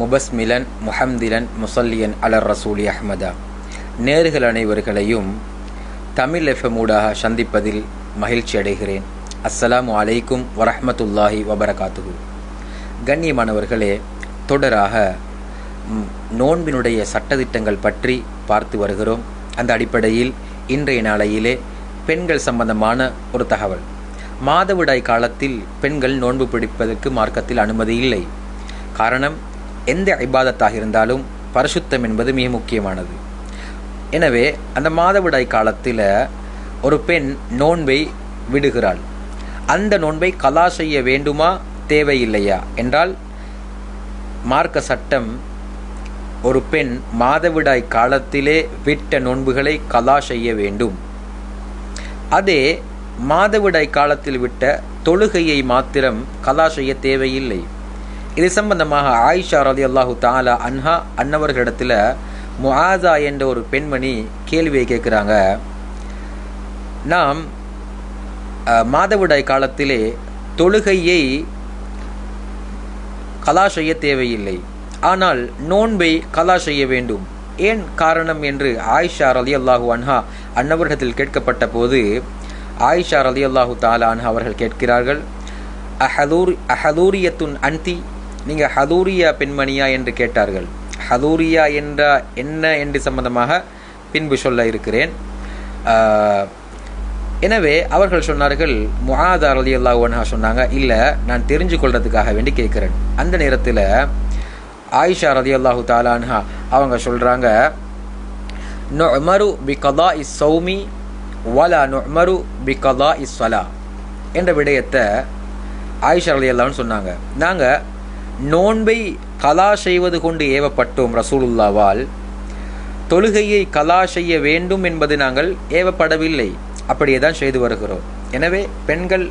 முபஸ்மிலன் முஹம்திலன் முசல்லியன் அலர் ரசூலி அஹ்மதா. நேர்கள் அனைவர்களையும் தமிழ் எஃப்எம் ஊடாக சந்திப்பதில் மகிழ்ச்சி அடைகிறேன். அஸ்ஸலாம் அலைக்கும் வரஹமத்துல்லாஹி வபரகாத்துகு கண்ணியமானவர்களே தொடராக நோன்பினுடைய சட்டத்திட்டங்கள் பற்றி பார்த்து வருகிறோம். அந்த அடிப்படையில் இன்றைய நாளையிலே பெண்கள் சம்பந்தமான ஒரு தகவல். மாதவிடாய் காலத்தில் பெண்கள் நோன்பு பிடிப்பதற்கு மார்க்கத்தில் அனுமதி இல்லை. காரணம் எந்த ஐபாதத்தாக இருந்தாலும் பரிசுத்தம் என்பது மிக முக்கியமானது. எனவே அந்த மாதவிடாய் காலத்தில் ஒரு பெண் நோன்பை விடுகிறாள். அந்த நோன்பை கலா செய்ய வேண்டுமா தேவையில்லையா? என்றால் மார்க்க சட்டம் ஒரு பெண் மாதவிடாய் காலத்திலே விட்ட நோன்புகளை கலா செய்ய வேண்டும். அதே மாதவிடாய் காலத்தில் விட்ட தொழுகையை மாத்திரம் கலா செய்ய தேவையில்லை. இது சம்பந்தமாக ஆயிஷா ரதி அல்லாஹு தாலா அன்ஹா அன்னவர்களிடத்தில் முஆசா என்ற ஒரு பெண்மணி கேள்வியை கேட்குறாங்க. நாம் மாதவிடாய் காலத்திலே தொழுகையை கலா செய்ய தேவையில்லை. ஆனால் நோன்பை கலா செய்ய வேண்டும். ஏன் காரணம் என்று ஆயிஷா ரலி அல்லாஹூ அன்ஹா அன்னவர்களிடத்தில் கேட்கப்பட்ட போது ஆயிஷா ரலி அல்லாஹூ தாலா அன்ஹா அவர்கள் கேட்கிறார்கள் அஹதூர் அஹதூரியத்துன் அந்தி நீங்கள் ஹதூரியா பெண்மணியா என்று கேட்டார்கள். ஹதூரியா என்ற என்ன என்று சம்பந்தமாக பின்பு சொல்ல இருக்கிறேன். எனவே அவர்கள் சொன்னார்கள் முகாதார் அலி அல்லாஹ் சொன்னாங்க இல்லை நான் தெரிஞ்சு கொள்றதுக்காக வேண்டி கேட்குறேன். அந்த நேரத்தில் ஆயிஷா ரதி அல்லாஹு தாலான்ஹா அவங்க சொல்கிறாங்க நொமரு பி கதா இஸ் சௌமி வலா நொமரு பி கதா இஸ் சலா என்ற விடயத்தை ஆயிஷா ரலி அல்லாஹ்னு சொன்னாங்க. நாங்கள் நோன்பை கலா செய்வது கொண்டு ஏவப்பட்டோம் ரசூலுல்லாவால். தொழுகையை கலா செய்ய வேண்டும் என்பது நாங்கள் ஏவப்படவில்லை. அப்படியே தான் செய்து வருகிறோம். எனவே பெண்கள்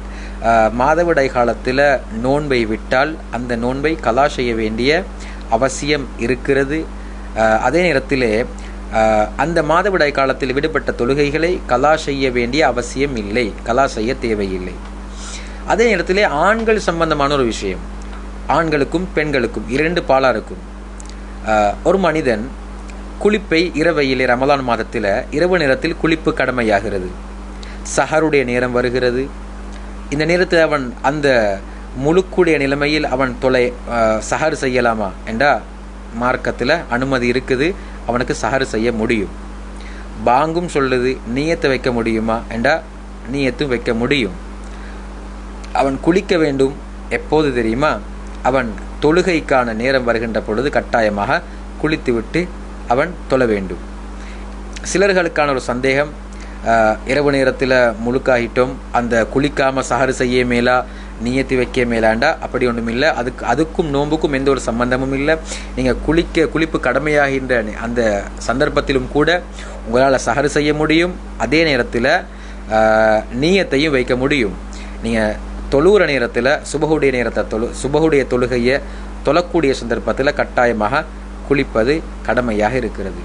மாதவிடை காலத்தில் நோன்பை விட்டால் அந்த நோன்பை கலா செய்ய வேண்டிய அவசியம் இருக்கிறது. அதே நேரத்திலே அந்த மாதவிடாய் காலத்தில் விடுபட்ட தொழுகைகளை கலா செய்ய வேண்டிய அவசியம் இல்லை. கலா செய்ய தேவையில்லை. அதே நேரத்திலே ஆண்கள் சம்பந்தமான ஒரு விஷயம். ஆண்களுக்கும் பெண்களுக்கும் இரண்டு பாலாருக்கும் இருக்கும். ஒரு மனிதன் குளிப்பை இரவையிலே ரமலான் மாதத்தில் இரவு நேரத்தில் குளிப்பு கடமையாகிறது. சஹருடைய நேரம் வருகிறது. இந்த நேரத்தில் அவன் அந்த முழுக்குடைய நிலைமையில் அவன் தொலை சஹர் செய்யலாமா என்றா மார்க்கத்தில் அனுமதி இருக்குது. அவனுக்கு சஹர் செய்ய முடியும். பாங்கும் சொல்லுது நீயத்தை வைக்க முடியுமா? என்றா நீயத்தும் வைக்க முடியும். அவன் குளிக்க வேண்டும் எப்போது தெரியுமா? அவன் தொழுகைக்கான நேரம் வருகின்ற பொழுது கட்டாயமாக குளித்துவிட்டு அவன் தொழ வேண்டும். சிலர்களுக்கான ஒரு சந்தேகம் இரவு நேரத்தில் முழுக்காகிட்டோம் அந்த குளிக்காமல் சஹரு செய்ய மேலா நியத்தி வைக்க மேலாண்டா? அப்படி ஒன்றும் இல்லை. அதுக்கு அதுக்கும் நோன்புக்கும் எந்த ஒரு சம்பந்தமும் இல்லை. நீங்கள் குளிக்க குளிப்பு கடமையாகின்ற அந்த சந்தர்ப்பத்திலும் கூட உங்களால் சஹரு செய்ய முடியும். அதே நேரத்தில் நீயத்தையும் வைக்க முடியும். நீங்கள் தொழுகிற நேரத்தில் சுபகுடைய நேரத்தை தொழு சுபகுடைய தொழுகையை தொழக்கூடிய சந்தர்ப்பத்தில் கட்டாயமாக குளிப்பது கடமையாக இருக்கிறது.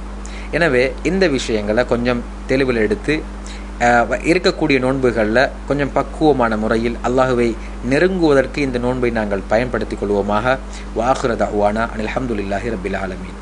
எனவே இந்த விஷயங்களை கொஞ்சம் தெளிவில் எடுத்து இருக்கக்கூடிய நோன்புகளில் கொஞ்சம் பக்குவமான முறையில் அல்லாஹுவை நெருங்குவதற்கு இந்த நோன்பை நாங்கள் பயன்படுத்திக் கொள்வோமாக. வாஹுரத் அவானா அனில் அஹமதுல்லாஹி ரபில் ஆலமீன்.